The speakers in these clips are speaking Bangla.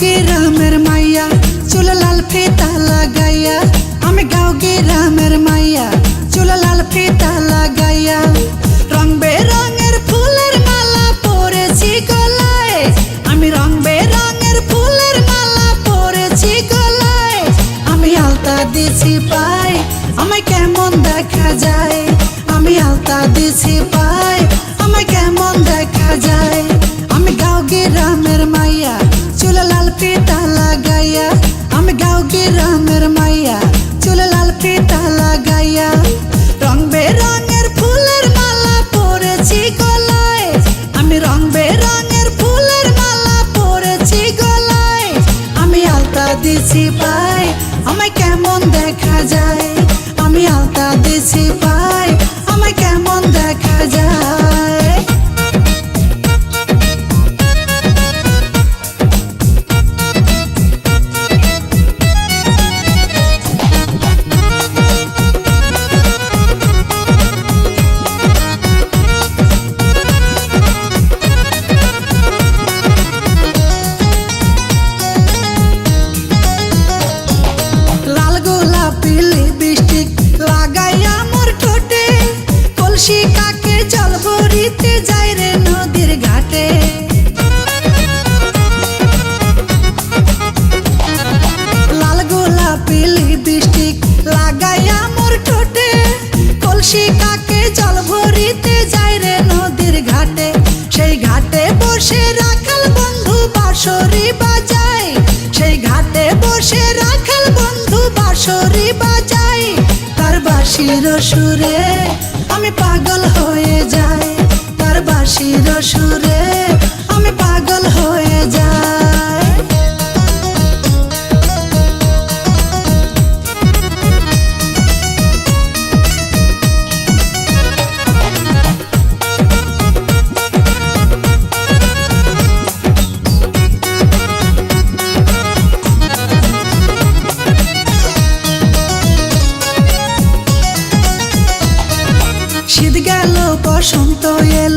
গ্রামের মাইয়া, চুল লাল ফিতা লাগাইয়া। আমি গাঁও গ্রামের মাইয়া, চুল লাল ফিতা লাগাইয়া। রং বেরঙের ফুলের মালা পরেছি গলায়। আমি রং বেরঙের ফুলের মালা পরেছি গলায়। আমি আলতা দিছি পাই, আমায় কেমন দেখা যায়? আমি আলতা দিছি পাই, আমায় কেমন দেখা যায়? আমি গাঁও গ্রামের মাইয়া চুল লাল ফিতা লাগাইয়া আমি গাঁও গ্রামের মাইয়া চুল লাল ফিতা লাগাইয়া রং বেরঙের ফুলের মালা পরেছি গলায় আমি রং বেরঙের ফুলের মালা পরেছি গলায় আমি আলতা দিছি পাই আমায় কেমন দেখা যায়? ভরিতে যাই রে নদীর ঘাটে। লাল গোলাপি লিপস্টিক লাগাইয়া মোর ঠোঁটে। কলসি কাকে জল ভরিতে যাই রে নদীর ঘাটে। সেই ঘাটে বসে রাখাল বন্ধু বাঁশরি বাজায়। সেই ঘাটে বসে রাখাল বন্ধু বাঁশরি বাজায়। তার বাঁশির সুরে আমি পাগল হয়ে যাই। আমি পাগল হয়ে যাই। শীত গেল বসন্ত এল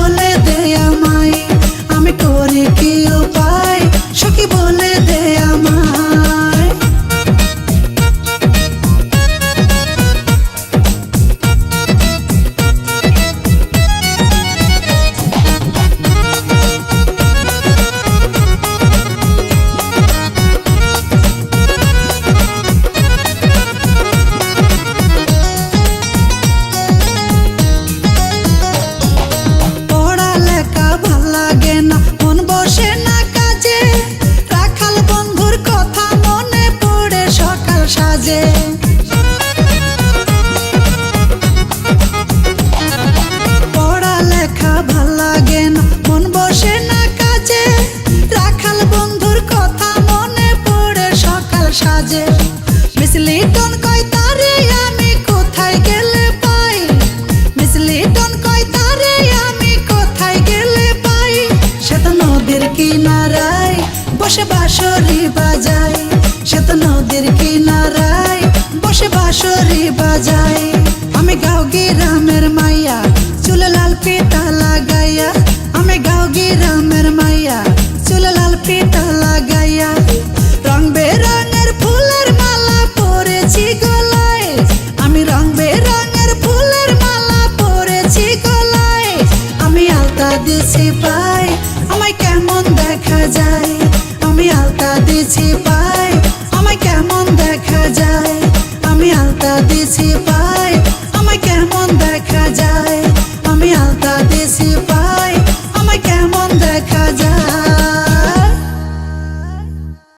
বলে সাজে মিসলি টন কয়, তারে আমি কোথায় গেলে পাই? মিসলি টন কয়, তারে আমি কোথায় গেলে পাই? সে তো নদীর কিনারায় বসে বাঁশরি বাজায়। সে তো নদীর কিনারায় বসে বাঁশরি বাজায়। আমি গাঁও গ্রামের মাইয়া, চুল লাল পিতা লাগাইয়া। আমি গাঁও গ্রামের মাইয়া, চুল লাল পিতা লাগাইয়া। দিছি পাই। আমায় কেমন দেখা যায়? আমি আলতা দিছি পাই। আমায় কেমন দেখা যায়? আমি আলতা দিছি পাই। আমায় কেমন দেখা যায়?